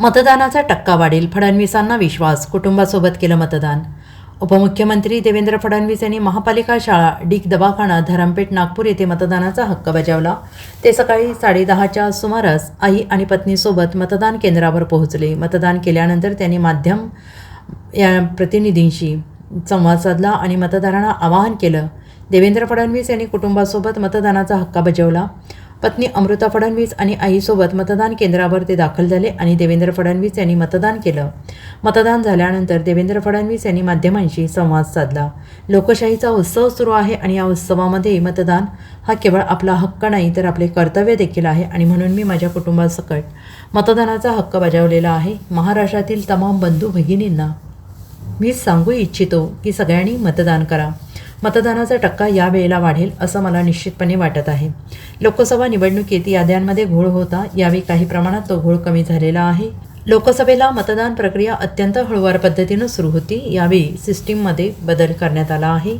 मतदानाचा टक्का वाढेल. फडणवीसांना विश्वास. कुटुंबासोबत केलं मतदान. उपमुख्यमंत्री देवेंद्र फडणवीस यांनी महापालिका शाळा डीक दवाखाना धरमपेठ नागपूर येथे मतदानाचा हक्क बजावला. ते सकाळी साडेदहाच्या सुमारास आई आणि पत्नीसोबत मतदान केंद्रावर पोहोचले. मतदान केल्यानंतर त्यांनी माध्यम या प्रतिनिधींशी संवाद साधला आणि मतदारांना आवाहन केलं देवेंद्र फडणवीस यांनी कुटुंबासोबत मतदानाचा हक्क बजावला. पत्नी अमृता फडणवीस आणि आईसोबत मतदान केंद्रावर ते दाखल झाले आणि देवेंद्र फडणवीस यांनी मतदान केलं. मतदान झाल्यानंतर देवेंद्र फडणवीस यांनी माध्यमांशी संवाद साधला. लोकशाहीचा उत्सव सुरू आहे आणि या उत्सवामध्ये मतदान हा केवळ आपला हक्क नाही तर आपले कर्तव्य देखील आहे आणि म्हणून मी माझ्या कुटुंबासकट मतदानाचा हक्क बजावलेला आहे. महाराष्ट्रातील तमाम बंधू भगिनींना मी सांगू इच्छितो की सगळ्यांनी मतदान करा. मतदानाचा टक्का या वेळेला वाढेल असं मला निश्चितपणे वाटत आहे. लोकसभा निवडणुकीत याद्यांमध्ये घोळ होता यावेळी काही प्रमाणात तो घोळ कमी झालेला आहे. लोकसभेला मतदान प्रक्रिया अत्यंत हळूवार पद्धतीनं सुरू होती यावेळी सिस्टीममध्ये बदल करण्यात आला आहे.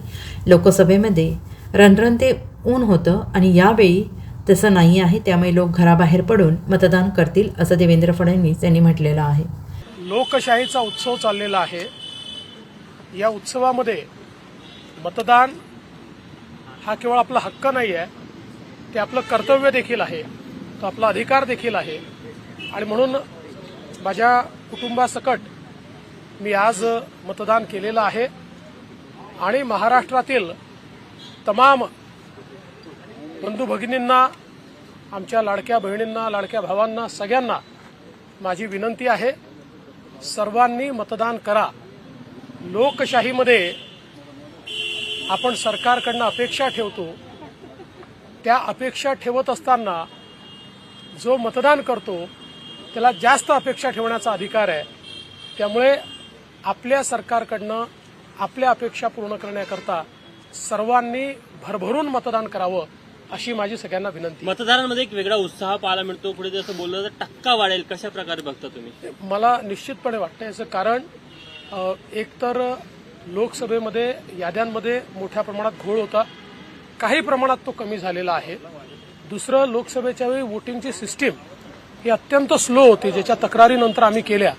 लोकसभेमध्ये रनरन ते ऊन होतं आणि यावेळी तसं नाही आहे त्यामुळे लोक घराबाहेर पडून मतदान करतील असं देवेंद्र फडणवीस यांनी म्हटलेलं आहे. लोकशाहीचा उत्सव चाललेला आहे. या उत्सवामध्ये मतदान हा केवळ आपला हक्क नाही आहे ते आपलं कर्तव्य देखील आहे. तो आपला अधिकार देखील आहे. आणि म्हणून माझ्या कुटुंबासकट मी आज मतदान केलेलं आहे. आणि महाराष्ट्रातील तमाम बंधू भगिनींना आमच्या लाडक्या बहिणींना लाडक्या भावांना सगळ्यांना माझी विनंती आहे. सर्वांनी मतदान करा. लोकशाहीमध्ये आपण सरकारकडनं अपेक्षा ठेवतो त्या अपेक्षा ठेवत असताना जो मतदान करतो त्याला जास्त अपेक्षा ठेवण्याचा अधिकार आहे. त्यामुळे आपल्या सरकारकडनं आपल्या अपेक्षा पूर्ण करण्याकरता सर्वांनी भरभरून मतदान करावं अशी माझी सगळ्यांना विनंती मतदारांमध्ये एक वेगळा उत्साह पाहायला मिळतो. पुढे जसं बोललं तर टक्का वाढेल. कशा प्रकारे बघता तुम्ही? मला निश्चितपणे वाटतं याचं कारण एकतर लोकसभेमध्ये याद्यांमध्ये मोठ्या प्रमाणात घोळ होता. काही प्रमाणात तो कमी झालेला आहे. दुसरं लोकसभेच्या वेळी वोटिंगची सिस्टीम ही अत्यंत स्लो होती ज्याच्या तक्रारीनंतर आम्ही केल्या.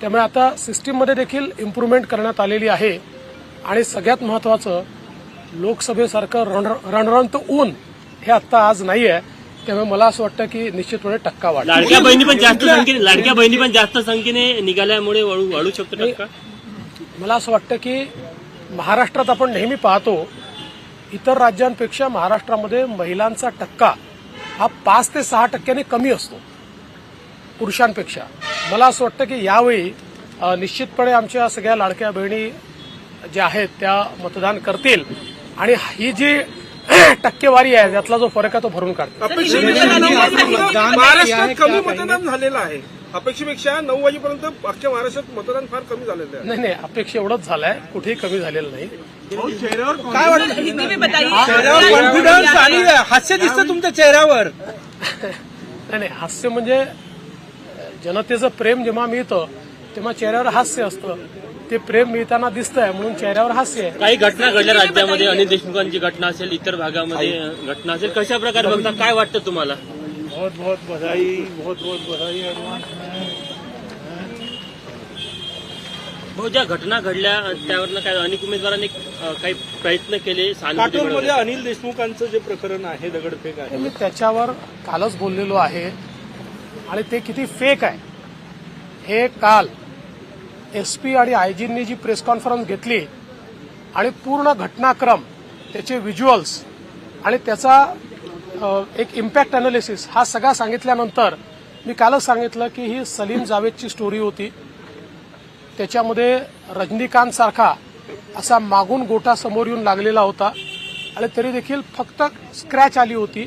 त्यामुळे आता सिस्टीममध्ये देखील इम्प्रूव्हमेंट करण्यात आलेली आहे. आणि सगळ्यात महत्वाचं लोकसभेसारखं रण रणरणत ऊन हे आत्ता आज नाही आहे त्यामुळे मला असं वाटतं की निश्चितपणे टक्का वाढ लाडक्या बहिणी पण जास्त संख्येने लाडक्या बहिणी पण जास्त संख्येने निघाल्यामुळे वाढू वाढू शकतो मला असं वाटतं की महाराष्ट्रात आपण नेहमी पाहतो इतर राज्यांपेक्षा महाराष्ट्रामध्ये महिलांचा टक्का हा पाच ते सहा टक्क्यांनी कमी असतो पुरुषांपेक्षा. मला असं वाटतं की यावेळी निश्चितपणे आमच्या सगळ्या लाडक्या बहिणी ज्या आहेत त्या मतदान करतील आणि ही जी टक्केवारी आहे त्यातला जो फरक आहे तो भरून काढतील. महाराष्ट्रात कमी मतदान झालेलं आहे. अपेक्षेपेक्षा नऊ वाजेपर्यंत अख्ख्या महाराष्ट्रात मतदान फार कमी झालेलं आहे. नाही नाही अपेक्षा एवढंच झालंय. कुठेही कमी झालेलं नाही. काय वाटतं चेहऱ्यावर कॉन्फिडन्स आणि हास्य दिसतं तुमच्या चेहऱ्यावर. नाही नाही हास्य म्हणजे जनतेचं प्रेम जेव्हा मिळतं तेव्हा चेहऱ्यावर हास्य असतं. ते प्रेम मिळताना दिसतंय म्हणून चेहऱ्यावर हास्य आहे. काही घटना घडल्या राज्यामध्ये अनिल देशमुखांची घटना असेल इतर भागामध्ये घटना असेल कशा प्रकारे बघता काय वाटतं तुम्हाला? बहुत बहुत बधाई बहुत बहुत बधाई एडवांस भाऊ ज्या घटना घडल्या त्यावरनं काय अनेक उमेदवारांनी काही प्रयत्न केले मिळवण्यासाठी. अनिल देशमुखांचं जे प्रकरण आहे दगडफेक आहे. मी त्याच्यावर कालच बोललेलो आहे. आणि ते किती फेक आहे. हे काल एस पी आणि आयजींनी जी प्रेस कॉन्फरन्स घेतली आणि पूर्ण घटनाक्रम त्याचे व्हिज्युअल्स आणि त्याचा एक इम्पॅक्ट अनालिसिस हा सगळा सांगितल्यानंतर मी कालच सांगितलं की ही सलीम जावेदची स्टोरी होती. त्याच्यामध्ये रजनीकांत सारखा असा मागून गोटा समोर येऊन लागलेला होता. आणि तरी देखील फक्त स्क्रॅच आली होती.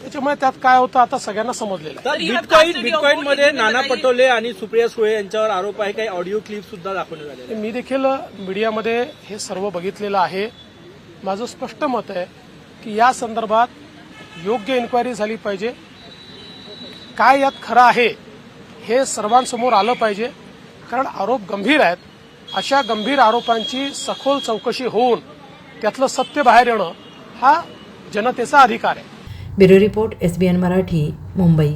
त्याच्यामुळे त्यात काय होतं आता सगळ्यांना समजलेलं आहे. बिटकॉईन बिटकॉईन मध्ये नाना पटोले आणि सुप्रिया सुळे यांच्यावर आरोप आहे. काही ऑडिओ क्लिप सुद्धा दाखवण्यात आले मी देखील मीडियामध्ये हे सर्व बघितलेलं आहे. माझं स्पष्ट मत आहे की या संदर्भात योग्य इन्क्वायरी झाली पाहिजे. काय यात खरं आहे हे सर्वांसमोर आलं पाहिजे. कारण आरोप गंभीर आहेत. अशा गंभीर आरोपांची सखोल चौकशी होऊन त्यातलं सत्य बाहेर येणं हा जनतेचा अधिकार आहे. Bureau report S B N Marathi Mumbai.